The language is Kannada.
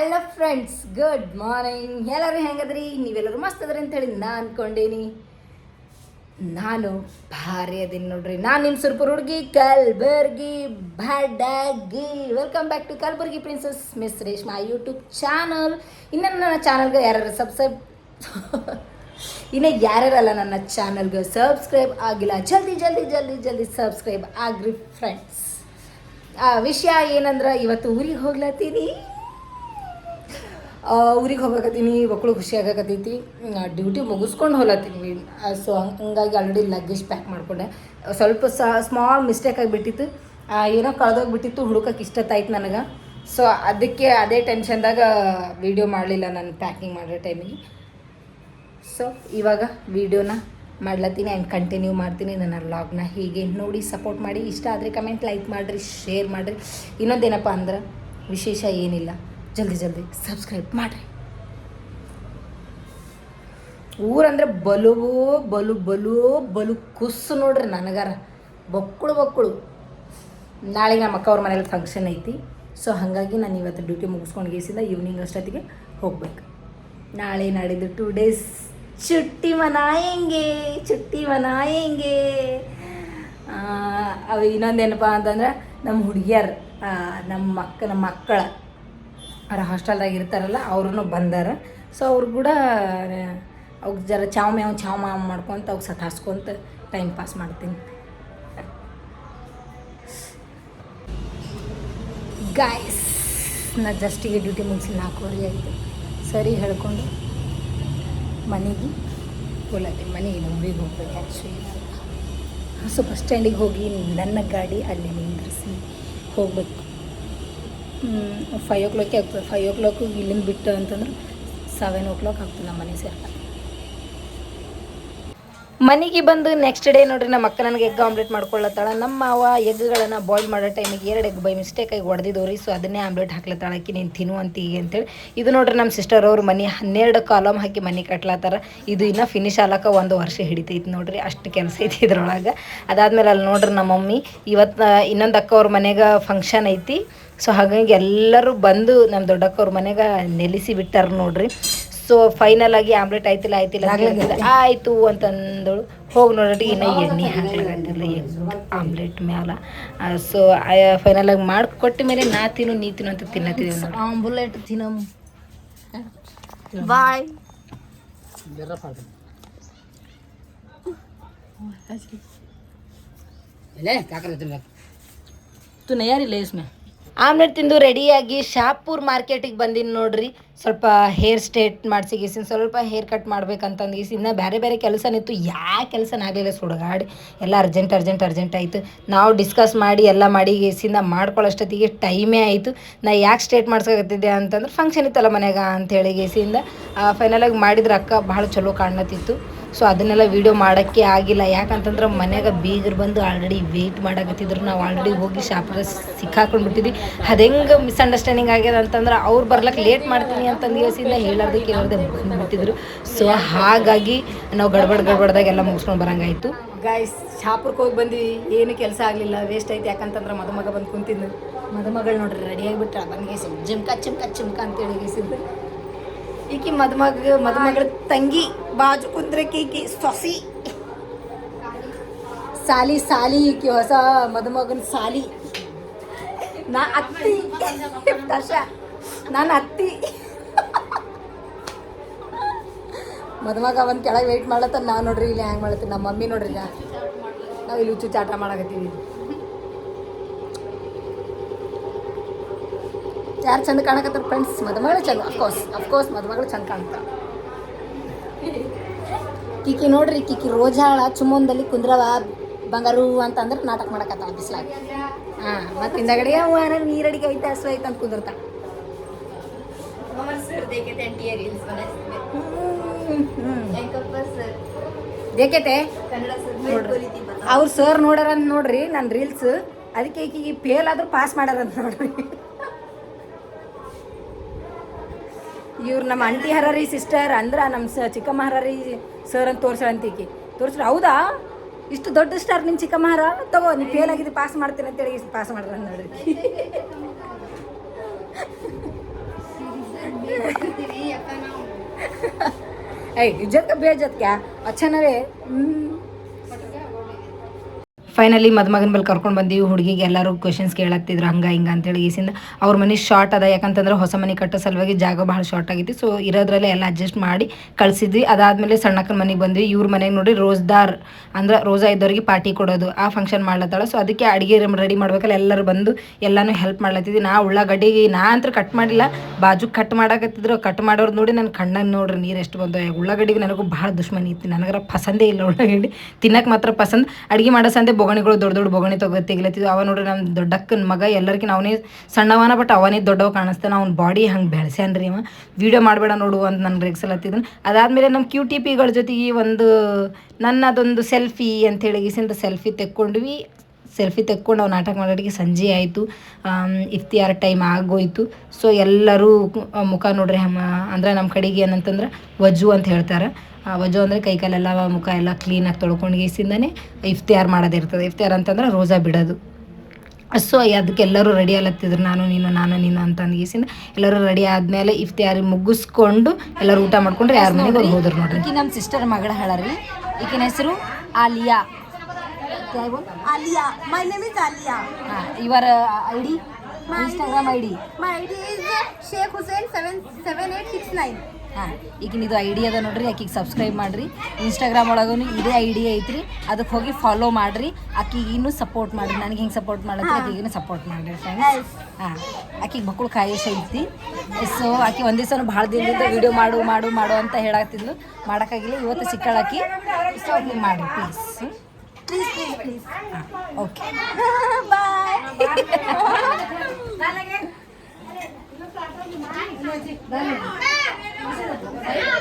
ಹಲೋ ಫ್ರೆಂಡ್ಸ್ ಗುಡ್ ಮಾರ್ನಿಂಗ್ ಎಲ್ಲರೂ ಹೆಂಗದ್ರಿ? ನೀವೆಲ್ಲರೂ ಮಸ್ತ್ ಅದ್ರಿ ಅಂತೇಳಿ ನಾ ಅನ್ಕೊಂಡೇನಿ. ನಾನು ಭಾರಿ ಅದೀನಿ ನೋಡ್ರಿ. ನಾನು ನಿಮ್ಮ ಸುರ್ಪುರ್ ಹುಡುಗಿ ಕಲ್ಬರ್ಗಿ ಬಡಗಿ. Welcome back to Kalburgi princess miss Reshma YouTube channel ಇನ್ನು ನನ್ನ ಚಾನಲ್ಗೆ ಯಾರು ಸಬ್ಸ್ಕ್ರೈಬ್ ಇನ್ನು ಯಾರ್ಯಾರಲ್ಲ ನನ್ನ ಚಾನಲ್ಗೆ ಸಬ್ಸ್ಕ್ರೈಬ್ ಆಗಿಲ್ಲ, ಜಲ್ದಿ ಜಲ್ದಿ ಜಲ್ದಿ ಜಲ್ದಿ ಸಬ್ಸ್ಕ್ರೈಬ್ ಆಗ್ರಿ ಫ್ರೆಂಡ್ಸ್ ಆ ವಿಷಯ ಏನಂದ್ರೆ ಇವತ್ತು ಊರಿಗೆ ಹೋಗ್ಲತ್ತೀನಿ. ಊರಿಗೆ ಹೋಗಕತ್ತೀನಿ ಮಕ್ಕಳು ಖುಷಿ ಆಗಕತ್ತೈತಿ ಡ್ಯೂಟಿ ಮುಗಿಸ್ಕೊಂಡು ಹೋಗ್ಲತ್ತೀನಿ. ಸೊ ಹಂಗಾಗಿ ಆಲ್ರೆಡಿ ಲಗೇಜ್ ಪ್ಯಾಕ್ ಮಾಡಿಕೊಂಡೆ. ಸ್ವಲ್ಪ ಸ್ಮಾಲ್ ಮಿಸ್ಟೇಕ್ ಆಗಿಬಿಟ್ಟಿತ್ತು. ಏನೋ ಕಳೆದೋಗ್ಬಿಟ್ಟಿತ್ತು ಹುಡುಕಕ್ಕೆ ಇಷ್ಟತ್ತಾಯ್ತು ನನಗೆ. ಸೊ ಅದಕ್ಕೆ ಅದೇ ಟೆನ್ಷನ್ದಾಗ ವಿಡಿಯೋ ಮಾಡಲಿಲ್ಲ ನಾನು ಪ್ಯಾಕಿಂಗ್ ಮಾಡೋ ಟೈಮಿಗೆ ಸೊ ಇವಾಗ ವೀಡಿಯೋನ ಮಾಡ್ಲತ್ತೀನಿ ಆ್ಯಂಡ್ ಕಂಟಿನ್ಯೂ ಮಾಡ್ತೀನಿ ನನ್ನ ವ್ಲಾಗ್ನ ಹೀಗೆ ನೋಡಿ ಸಪೋರ್ಟ್ ಮಾಡಿ. ಇಷ್ಟ ಆದರೆ ಕಮೆಂಟ್ ಲೈಕ್ ಮಾಡಿರಿ ಶೇರ್ ಮಾಡಿರಿ. ಇನ್ನೊಂದೇನಪ್ಪ ಅಂದ್ರೆ, ವಿಶೇಷ ಏನಿಲ್ಲ. ಜಲ್ದಿ ಜಲ್ದಿ ಸಬ್ಸ್ಕ್ರೈಬ್ ಮಾಡಿರಿ. ಊರಂದ್ರೆ ಬಲು ಬಲು ಬಲು ಬಲು ಕುಸ್ಸು ನೋಡ್ರಿ ನನಗಾರ. ಬಕ್ಕುಳು ಬಕ್ಕುಳು. ನಾಳೆಗೆ ನಮ್ಮ ಅಕ್ಕ ಅವ್ರ ಮನೇಲಿ ಫಂಕ್ಷನ್ ಐತಿ. ಸೊ ಹಾಗಾಗಿ ನಾನು ಇವತ್ತು ಡ್ಯೂಟಿ ಮುಗಿಸ್ಕೊಂಡು ಗೇಸಿಂದ ಈವ್ನಿಂಗ್ ಅಷ್ಟೊತ್ತಿಗೆ ಹೋಗ್ಬೇಕು. ನಾಳೆ ನಾಡಿದ್ದು ಟೂ ಡೇಸ್ ಚುಟ್ಟಿ ಮನಾಯಂಗೆ ಚುಟ್ಟಿ ಮನಾಯಂಗೆ ಅವು ಇನ್ನೊಂದೇನಪ್ಪ ಅಂತಂದ್ರೆ ನಮ್ಮ ಹುಡುಗಿಯರು ನಮ್ಮ ಮಕ್ಕ ನಮ್ಮ ಮಕ್ಕಳ ಅವ್ರ ಹಾಸ್ಟೆಲ್ದಾಗ ಇರ್ತಾರಲ್ಲ ಅವ್ರೂ ಬಂದಾರ. ಸೊ ಅವ್ರು ಕೂಡ ಅವ್ಕೆ ಜರ ಚಾವ್ ಮ್ಯಾವ್, ಚಾವ್ ಮಾವ್ ಮಾಡ್ಕೊಂತ ಅವ್ಕೆ ಸತಾಸ್ಕೊಂತ ಟೈಮ್ ಪಾಸ್ ಮಾಡ್ತೀನಿ. ಗಾಯ್ಸ್ ನಾ ಜಸ್ಟಿಗೆ ಡ್ಯೂಟಿ ಮುಗಿಸಿ ನಾಲ್ಕೂವರೆ ಆಯಿತು. ಸರಿ ಹೇಳ್ಕೊಂಡು, ಮನೆಗೆ ಹೋಗ್ಲತ್ತೀನಿ ಮನೆಗೆ ನಂಬಿಗೆ ಹೋಗ್ಬೇಕು ಆ್ಯಕ್ಚುಲಿ ಸೊ ಬಸ್ ಸ್ಟ್ಯಾಂಡಿಗೆ ಹೋಗಿ ನನ್ನ ಗಾಡಿ ಅಲ್ಲಿ ನಿಂದ್ರಿಸಿ ಹೋಗ್ಬೇಕು. ಫೈವ್ ಓ ಕ್ಲಾಕೇ ಆಗ್ತದೆ. ಫೈವ್ ಓ ಕ್ಲಾಕು ಇಲ್ಲಿಂದ ಬಿಟ್ಟು ಅಂತಂದ್ರೆ ಸೆವೆನ್ ಓ ಕ್ಲಾಕ್ ಆಗ್ತದೆ ನಮ್ಮ ಮನೆ ಸೇರ್ಕ ಮನೆಗೆ ಬಂದು ನೆಕ್ಸ್ಟ್ ಡೇ ನೋಡ್ರಿ ನಮ್ಮ ಅಕ್ಕ ನನಗೆ ಎಗ್ ಆಮ್ಲೆಟ್ ಮಾಡ್ಕೊಳ್ಳತ್ತಾಳ ನಮ್ಮ ಮಾವ ಎಗ್ಗಳನ್ನು ಬಾಯ್ಲ್ ಮಾಡೋ ಟೈಮಿಗೆ ಎರಡು ಎಗ್ ಬೈ ಮಿಸ್ಟೇಕ್ ಆಗಿ ರೀ ಸೊ ಅದನ್ನೇ ಆಮ್ಲೆಟ್ ಹಾಕ್ಲತ್ತಾಳಕ್ಕೆ ನೀನು ತಿನ್ನು ನೀನು ಈಗ ಅಂತೇಳಿ. ಇದು ನೋಡ್ರಿ ನಮ್ಮ ಸಿಸ್ಟರ್ ಅವ್ರ ಮನೆ ಹನ್ನೆರಡು ಕಾಲಮ್ ಹಾಕಿ ಮನೆ ಕಟ್ಲತ್ತಾರ. ಇದು ಇನ್ನೂ ಫಿನಿಶ್ ಆಗ್ಲಕ್ಕ ಒಂದು ವರ್ಷ ಹಿಡಿತೈತಿ ನೋಡ್ರಿ. ಅಷ್ಟು ಕೆಲಸ ಐತಿ ಇದ್ರೊಳಗೆ. ಅದಾದ್ಮೇಲೆ ಅಲ್ಲಿ ನೋಡ್ರಿ ನಮ್ಮ ಮಮ್ಮಿ ಇವತ್ತು ಇನ್ನೊಂದು ಅಕ್ಕ ಅವ್ರ ಮನೆಗೆ ಫಂಕ್ಷನ್ ಐತಿ. ಸೊ ಹಾಗಾಗಿ ಎಲ್ಲರೂ ಬಂದು ನಮ್ಮ ದೊಡ್ಡಕ್ಕ ಅವ್ರ ಮನೆಗೆ ನೆಲೆಸಿ ಬಿಟ್ಟಾರ ನೋಡ್ರಿ. ಸೊ ಫೈನಲ್ ಆಗಿ ಆಮ್ಲೆಟ್ ಆಯ್ತಿಲ್ಲ ಆಯ್ತಿಲ್ಲ ಆಯ್ತು ಅಂತಂದಳು. ಹೋಗಿ ನೋಡ್ರಿ ಇನ್ನು ಎಣ್ಣೆ ಹಾಕಲಾಗತ್ತಿಲ್ಲ ಎಗ್ ಆಮ್ಲೆಟ್ ಮ್ಯಾಲ. ಸೊ ಫೈನಲ್ ಆಗಿ ಮಾಡಿಕೊಟ್ಟ ಮೇಲೆ ನಾ ತಿನ್ನು ನೀ ತಿನ್ನು ಅಂತ ತಿನ್ನತ್ತಿದ್ದೀವಿ ಆಮ್ಲೆಟ್ ಆಂಬುಲೆಟ್ ತಿನ್ನಮ್ ಬಾಯ್. ತು ನಯಾರಿಲ್ಲ ಇಸ್ಮೆ ಆಮ್ಲೆಟ್ ತಿಂದು ರೆಡಿಯಾಗಿ ಶಾಪುರ್ ಮಾರ್ಕೆಟಿಗೆ ಬಂದೀನಿ ನೋಡ್ರಿ. ಸ್ವಲ್ಪ ಹೇರ್ ಸ್ಟ್ರೇಟ್ ಮಾಡಿಸಿಗೀಸಿನ ಸ್ವಲ್ಪ ಹೇರ್ ಕಟ್ ಮಾಡ್ಬೇಕಂತಂದು ಇನ್ನ ಬೇರೆ ಬೇರೆ ಕೆಲಸನಿತ್ತು ನಿಂತು ಯಾ ಕೆಲಸ ಆಗಲಿಲ್ಲ ಸುಡಗಾಡಿ. ಎಲ್ಲ ಅರ್ಜೆಂಟ್ ಅರ್ಜೆಂಟ್ ಅರ್ಜೆಂಟ್ ಆಯಿತು. ನಾವು ಡಿಸ್ಕಸ್ ಮಾಡಿ, ಎಲ್ಲ ಮಾಡಿ ಗೀಸಿಂದ ಮಾಡ್ಕೊಳ್ಳೋಷ್ಟೊತ್ತಿಗೆ ಟೈಮೇ ಆಯಿತು. ನಾ ಯಾಕೆ ಸ್ಟೇಟ್ ಮಾಡ್ಸಕತ್ತಿದ್ದೆ ಅಂತಂದ್ರೆ ಫಂಕ್ಷನ್ ಇತ್ತಲ್ಲ ಮನ್ಯಾಗ ಅಂತೇಳಿ ಗೇಸಿಂದ ಫೈನಲಾಗಿ ಮಾಡಿದ್ರೆ ಅಕ್ಕ ಭಾಳ ಚಲೋ ಕಾಣತಿತ್ತು ಸೊ ಅದನ್ನೆಲ್ಲ ವೀಡಿಯೋ ಮಾಡೋಕ್ಕೆ ಆಗಿಲ್ಲ. ಯಾಕಂತಂದ್ರೆ ಮನ್ಯಾಗ ಬೀಗರು ಬಂದು ಆಲ್ರೆಡಿ ವೆಯ್ಟ್ ಮಾಡಕತ್ತಿದ್ರು. ನಾವು ಆಲ್ರೆಡಿ ಹೋಗಿ ಶಾಪ್ಗೆ ಸಿಕ್ಕಾಕೊಂಡು ಬಿಟ್ಟಿದ್ವಿ. ಅದು ಹೆಂಗೆ ಮಿಸ್ಅಂಡರ್ಸ್ಟ್ಯಾಂಡಿಂಗ್ ಆಗ್ಯದ ಅಂತಂದ್ರೆ ಅವ್ರು ಬರ್ಲಕ್ಕೆ ಲೇಟ್ ಮಾಡ್ತೀನಿ ಅಂತಂದು ಯೋಸಿಂದ ಹೇಳೋದಕ್ಕೆ ಕೇಳೋದೆ ಬಂದುಬಿಟ್ಟಿದ್ರು. ಸೊ ಹಾಗಾಗಿ ನಾವು ಗಡ್ಬಡ್ ಗಡ್ಬಡ್ದಾಗ ಎಲ್ಲ ಮುಗಿಸ್ಕೊಂಡು ಬರಂಗಾಯ್ತು. ಗಾಯ್ಸ್ ಶಾಪುರ್ಗೆ ಹೋಗಿ ಬಂದ್ವಿ. ಏನು ಕೆಲಸ ಆಗಲಿಲ್ಲ. ವೇಸ್ಟ್ ಐತೆ. ಯಾಕಂತಂದ್ರೆ ಮದುಮಗ ಬಂದು ಕುಂತಿದ್ದು ಮದುಮಗಳು ನೋಡ್ರಿ ರೆಡಿ ಬಂದು ಗೇಸಿದ್ದು ಜಿಮ್ಕ ಚಿಮ್ಕ ಚಿಮ್ಕ ಅಂತೇಳಿ ಗೇಸಿದ್ದು ಈಕಿ ಮದುಮಗ, ಮದುಮಗಳ ತಂಗಿ, ಬಾಜು ಕುಂದ್ರಕ್ಕೆ ಈಕಿ ಸೊಸಿ. ಸಾಲಿ ಸಾಲಿ, ಈಕಿ ಹೊಸ ಮದುಮಗನ ಸಾಲಿ. ನಾ ಅತ್ತಿ. ದಶ. ನಾನು ಅತ್ತಿ. ಮದುಮಗ ಅವನ್ ಕೆಳಗೆ ವೆಯ್ಟ್ ಮಾಡ್ಲತ್ತ ನಾ ನೋಡ್ರಿ ಇಲ್ಲಿ ಹ್ಯಾಂಗೆ ಮಾಡ್ಲತ್ತೀನಿ ನಮ್ಮ ಮಮ್ಮಿ ನೋಡ್ರಿ ನಾವು ಇಲ್ಲಿ ಹುಚ್ಚು ಚಾಟ ಮಾಡಕತ್ತೀವಿ. ಯಾರು ಚಂದ ಕಾಣಕತ್ತಾರ ಫ್ರೆಂಡ್ಸ್ ಮದುಮಗಳು ಚಂದ ಅಫ್ಕೋರ್ಸ್ ಅಫ್ಕೋರ್ಸ್ ಮದುಮಗಳು ಚಂದ ಕಾಣ್ತಾರ ಕಿಕಿ ನೋಡ್ರಿ, ಕಿಕಿ ರೋಜಾಳ, ಚುಮ್ಮೊಂದಲ್ಲಿ ಕುಂದ್ರವ, ಬಂಗಾರು ಅಂತ ಅಂದ್ರೆ ನಾಟಕ ಮಾಡಕತ್ತಾಳ ಬಿಸ್ಲಾಗ. ಹಾಂ, ಮತ್ತೆ ಹಿಂದಗಡೆ ಅವ ನೀರಡಿಗೆ ಐತೆ ಹಸು ಐತೆ ಅಂತ ಕುಂದಿರ್ತಾಳ. ಅವ್ರು ಸರ್ ನೋಡ್ಯಾರ ನೋಡ್ರಿ ನನ್ನ ರೀಲ್ಸ್ ಅದಕ್ಕೆ ಈಕಿಗೆ ಫೇಲ್ ಆದ್ರೂ ಪಾಸ್ ಮಾಡ್ಯಾರ ನೋಡ್ರಿ. ಇವ್ರು ನಮ್ಮ ಆಂಟಿ ಹರರಿ ಸಿಸ್ಟರ್ ಅಂದ್ರೆ ನಮ್ಮ ಸ ಚಿಕ್ಕಮ್ಮ ಹರರಿ ಸರ್ ಅಂತ ತೋರ್ಸಳಂತೀಕಿ ತೋರ್ಸ್ರಿ ಹೌದಾ? ಇಷ್ಟು ದೊಡ್ಡ ಸ್ಟಾರ್ ನಿನ್ನ ಚಿಕ್ಕಮ್ಮ ಹರ? ತಗೋ ನೀವು ಫೇಲ್ ಆಗಿದ್ದು ಪಾಸ್ ಮಾಡ್ತೀನಿ ಅಂತೇಳಿ ಪಾಸ್ ಮಾಡ್ರಿ ನೋಡ್ರಿ ಏಯ್ ಇಜ್ಜತ್ಕ ಬೇಜತ್ಕ. ಅಚ್ಚನವೇ. ಹ್ಞೂ ಫೈನಲಿ ಮದುಮಗನ ಮೇಲೆ ಕರ್ಕೊಂಡು ಬಂದೀವಿ, ಹುಡುಗಿಗೆ ಎಲ್ಲರೂ ಕ್ವೆಶನ್ಸ್ ಕೇಳತ್ತಿದ್ರು ಹಂಗೆ ಹಿಂಗೆ ಅಂತೇಳಿ ಈಸಿಂದ ಅವ್ರ ಮನೆ ಶಾರ್ಟ್ ಅದ, ಯಾಕಂತಂದ್ರೆ ಹೊಸ ಮನೆ ಕಟ್ಟೋ ಸಲುವಾಗಿ ಜಾಗ ಭಾಳ ಶಾರ್ಟ್ ಆಗಿತ್ತು. ಸೊ ಇರೋದ್ರಲ್ಲೇ ಎಲ್ಲ ಅಡ್ಜಸ್ಟ್ ಮಾಡಿ ಕಳಿಸಿದ್ವಿ. ಅದಾದಮೇಲೆ ಸಣ್ಣಕ್ಕನ ಮನೆಗೆ ಬಂದ್ವಿ. ಇವ್ರ ಮನೆಗೆ ನೋಡಿ ರೋಜ್ದಾರ್, ಅಂದ್ರೆ ರೋಜಾ ಇದ್ದವ್ರಿಗೆ ಪಾರ್ಟಿ ಕೊಡೋದು, ಆ ಫಂಕ್ಷನ್ ಮಾಡ್ಲತ್ತಾಳ. ಸೊ ಅದಕ್ಕೆ ಅಡುಗೆ ರೆಡಿ ಮಾಡ್ಬೇಕಲ್ಲ, ಎಲ್ಲರೂ ಬಂದು ಎಲ್ಲನೂ ಹೆಲ್ಪ್ ಮಾಡ್ಲತ್ತಿದ್ವಿ. ನಾ ಉಳ್ಳಾಗಡ್ಡಿಗೆ ನಾ ಅಂತೂ ಕಟ್ ಮಾಡಿಲ್ಲ, ಬಾಜು ಕಟ್ ಮಾಡಾಕತ್ತಿದ್ರು. ಕಟ್ ಮಾಡೋರು ನೋಡಿ ನನ್ನ ಕಣ್ಣನ್ನು ನೋಡ್ರಿ, ನೀರು ಎಷ್ಟು ಬಂದು. ಉಳ್ಳಾಗಡ್ಡಿಗೆ ನನಗೂ ಭಾಳ ದುಶ್ಮನಿ ಇತ್ತು. ನನಗರ ಪಸಂದೇ ಇಲ್ಲ ಉಳ್ಳಾಗಡ್ಡಿ ತಿನ್ನಕ್ಕೆ ಮಾತ್ರ ಪಸಂದ್. ಅಡುಗೆ ಮಾಡೋ ಸಂದೆ ಬೊಗಣಿಗಳು ದೊಡ್ಡ ದೊಡ್ಡ ಬೊಗಣಿ ತಗೋ ತೆಗಿಲತ್ತಿದ್ವು. ಅವ ನೋಡ್ರಿ ನಮ್ಮ ದೊಡ್ಡಕ್ಕನ ಮಗ ಎಲ್ಲರಿಗಿನ ಅವನೇ ಸಣ್ಣವನ, ಬಟ್ ಅವನೇ ದೊಡ್ಡವ ಕಾಣಿಸ್ತಾನೆ ಅವ್ನ ಬಾಡಿ ಹಂಗೆ ಬೆಳೆಸ್ಯಾನ್ರಿ ಅವ ವಿಡಿಯೋ ಮಾಡಬೇಡ ನೋಡು ಅಂತ ನಾನು ರೇಗ್ಸಲತ್ತಿದ್ದನು ಅದಾದಮೇಲೆ ನಮ್ಮ ಕ್ಯೂ ಟಿ ಪಿಗಳ ಜೊತೆಗೆ ಒಂದು ನನ್ನದೊಂದು ಸೆಲ್ಫಿ ಅಂತೇಳಿ ಈಸಿಂದ ಸೆಲ್ಫಿ ತೆಕ್ಕೊಂಡ್ವಿ. ಸೆಲ್ಫಿ ತೆಕ್ಕೊಂಡು ಅವ್ರು ನಾಟಕ ಮಾಡೋರಿಗೆ ಸಂಜೆ ಆಯಿತು ಇಫ್ತಿಯಾರ ಟೈಮ್ ಆಗೋಯ್ತು. ಸೊ ಎಲ್ಲರೂ ಮುಖ ನೋಡ್ರಿ ಹಮ್ಮ ಅಂದ್ರೆ ನಮ್ಮ ಕಡೆಗೆ ಏನಂತಂದ್ರೆ ವಜು ಅಂತ ಹೇಳ್ತಾರೆ. ಆ, ವಜು ಅಂದರೆ ಕೈಕಾಲೆಲ್ಲ ಮುಖ ಎಲ್ಲ ಕ್ಲೀನಾಗಿ ತೊಳ್ಕೊಂಡು ಗೀಸಿಂದನೇ ಇಫ್ತಿಯಾರ್ ಮಾಡೋದಿರ್ತದೆ ಇಫ್ತಿಯಾರ್ ಅಂತಂದ್ರೆ ರೋಜಾ ಬಿಡೋದು. ಸೊ ಅದಕ್ಕೆ ಎಲ್ಲರೂ ರೆಡಿ ಅಲ್ಲತ್ತಿದ್ರು ನಾನು ನೀನು ನಾನು ನೀನು ಅಂತ ಅಂದ್ಗೀಸಿಂದ ಎಲ್ಲರೂ ರೆಡಿ ಆದಮೇಲೆ ಇಫ್ತಿಯಾರಿ ಮುಗಿಸ್ಕೊಂಡು ಎಲ್ಲರೂ ಊಟ ಮಾಡ್ಕೊಂಡ್ರೆ ಯಾರ ಮನೆಗೆ ಹೋದ್ರು ನೋಡ್ರಿ. ನಮ್ಮ ಸಿಸ್ಟರ್ ಮಗಳ ಹೇಳರಿ. ಈಕಿನ ಹೆಸರು Alia. Alia. My name is Alia. ಇವರ I D Instagram I D eight six nine. ಹಾಂ ಈಗಿನ ಇದು ಐ ಅದ ನೋಡ್ರಿ ಆಕಿಗೆ ಸಬ್ಸ್ಕ್ರೈಬ್ ಮಾಡಿರಿ. ಇನ್ಸ್ಟಾಗ್ರಾಮ್ ಒಳಗೂ ಇದೇ ಐಡಿ ಐತ್ರಿ. ಅದಕ್ಕೆ ಹೋಗಿ ಫಾಲೋ ಮಾಡಿರಿ. ಆಕಿಗೆ ಇನ್ನೂ ಸಪೋರ್ಟ್ ಮಾಡಿರಿ. ನನಗೆ ಹಿಂಗೆ ಸಪೋರ್ಟ್ ಮಾಡತ್ತಿ ಆಕಿಗೂ ಸಪೋರ್ಟ್ ಮಾಡಿರಿ ಫ್ರೆಂಡ್ಸ್ ಹಾಂ ಆಕಿಗೆ ಮಕ್ಕಳು ಕಾಯಶ ಐತಿ. ಸೊ ಆಕಿ ಒಂದ್ ದಿವಸ ಭಾಳ ದಿನದಿಂದ ವಿಡಿಯೋ ಮಾಡು ಮಾಡು ಮಾಡು ಅಂತ ಹೇಳಾಗ್ತಿದ್ಲು ಮಾಡೋಕ್ಕಾಗಿಲ್ಲ ಇವತ್ತು ಸಿಕ್ಕಳಾಕಿ ಸೊ ಮಾಡಿರಿ please please, please, please. Ah, okay. Bye. Bye.